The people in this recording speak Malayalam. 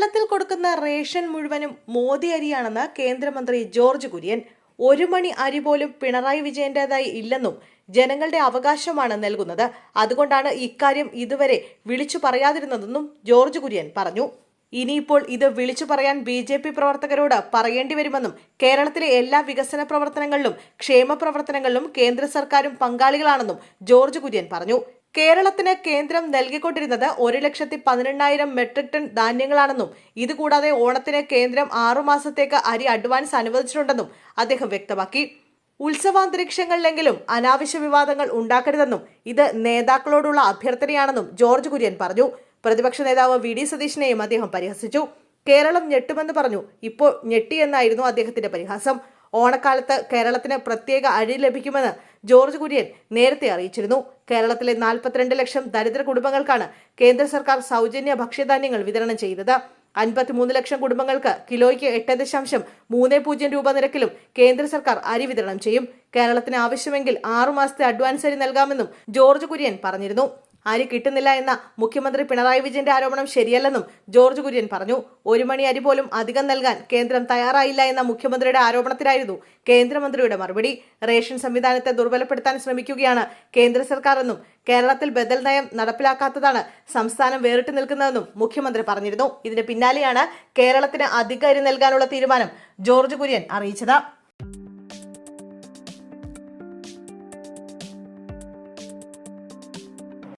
കേരളത്തിൽ കൊടുക്കുന്ന റേഷൻ മുഴുവനും മോദി അരിയാണെന്ന് കേന്ദ്രമന്ത്രി ജോർജ് കുര്യൻ. ഒരു മണി അരി പോലും പിണറായി വിജയന്റേതായി ഇല്ലെന്നും ജനങ്ങളുടെ അവകാശമാണ് നൽകുന്നത്. അതുകൊണ്ടാണ് ഇക്കാര്യം ഇതുവരെ വിളിച്ചു പറയാതിരുന്നതെന്നും ജോർജ് കുര്യൻ പറഞ്ഞു. ഇനിയിപ്പോൾ ഇത് വിളിച്ചു പറയാൻ ബി ജെ പി പ്രവർത്തകരോട് പറയേണ്ടി വരുമെന്നും കേരളത്തിലെ എല്ലാ വികസന പ്രവർത്തനങ്ങളിലും ക്ഷേമ പ്രവർത്തനങ്ങളിലും കേന്ദ്ര സർക്കാരും പങ്കാളികളാണെന്നും ജോർജ് കുര്യൻ പറഞ്ഞു. കേരളത്തിന് കേന്ദ്രം നൽകിക്കൊണ്ടിരുന്നത് ഒരു ലക്ഷത്തി പതിനെണ്ണായിരം മെട്രിക് ടൺ ധാന്യങ്ങളാണെന്നും ഇതുകൂടാതെ ഓണത്തിന് കേന്ദ്രം ആറുമാസത്തേക്ക് അരി അഡ്വാൻസ് അനുവദിച്ചിട്ടുണ്ടെന്നും അദ്ദേഹം വ്യക്തമാക്കി. ഉത്സവാന്തരീക്ഷങ്ങളിലെങ്കിലും അനാവശ്യ വിവാദങ്ങൾ ഉണ്ടാക്കരുതെന്നും ഇത് നേതാക്കളോടുള്ള അഭ്യർത്ഥനയാണെന്നും ജോർജ് കുര്യൻ പറഞ്ഞു. പ്രതിപക്ഷ നേതാവ് വി ഡി സതീശിനെയും അദ്ദേഹം പരിഹസിച്ചു. കേരളം ഞെട്ടുമെന്ന് പറഞ്ഞു. ഇപ്പോൾ ഞെട്ടിയെന്നായിരുന്നു അദ്ദേഹത്തിന്റെ പരിഹാസം. ഓണക്കാലത്ത് കേരളത്തിന് പ്രത്യേക അഴി ലഭിക്കുമെന്ന് ജോർജ് കുര്യൻ നേരത്തെ അറിയിച്ചിരുന്നു. കേരളത്തിലെ നാൽപ്പത്തിരണ്ട് ലക്ഷം ദരിദ്ര കുടുംബങ്ങൾക്കാണ് കേന്ദ്ര സർക്കാർ സൗജന്യ ഭക്ഷ്യധാന്യങ്ങൾ വിതരണം ചെയ്തത്. അൻപത്തിമൂന്ന് ലക്ഷം കുടുംബങ്ങൾക്ക് കിലോയ്ക്ക് എട്ട് ദശാംശം മൂന്ന് പൂജ്യം രൂപ നിരക്കിലും കേന്ദ്ര സർക്കാർ അരി വിതരണം ചെയ്യും. കേരളത്തിന് ആവശ്യമെങ്കിൽ ആറുമാസത്തെ അഡ്വാൻസ് അരി നൽകാമെന്നും ജോർജ് കുര്യൻ പറഞ്ഞിരുന്നു. അരി കിട്ടുന്നില്ല എന്ന മുഖ്യമന്ത്രി പിണറായി വിജയന്റെ ആരോപണം ശരിയല്ലെന്നും ജോർജ് കുര്യൻ പറഞ്ഞു. ഒരു മണി അരി പോലും അധികം നൽകാൻ കേന്ദ്രം തയ്യാറായില്ല എന്ന മുഖ്യമന്ത്രിയുടെ ആരോപണത്തിലായിരുന്നു കേന്ദ്രമന്ത്രിയുടെ മറുപടി. റേഷൻ സംവിധാനത്തെ ദുർബലപ്പെടുത്താൻ ശ്രമിക്കുകയാണ് കേന്ദ്ര സർക്കാർ എന്നും കേരളത്തിൽ ബദൽ നയം നടപ്പിലാക്കാത്തതാണ് സംസ്ഥാനം വേറിട്ട് നിൽക്കുന്നതെന്നും മുഖ്യമന്ത്രി പറഞ്ഞിരുന്നു. ഇതിന് പിന്നാലെയാണ് കേരളത്തിന് അധിക അരി നൽകാനുള്ള തീരുമാനം ജോർജ് കുര്യൻ അറിയിച്ചത്.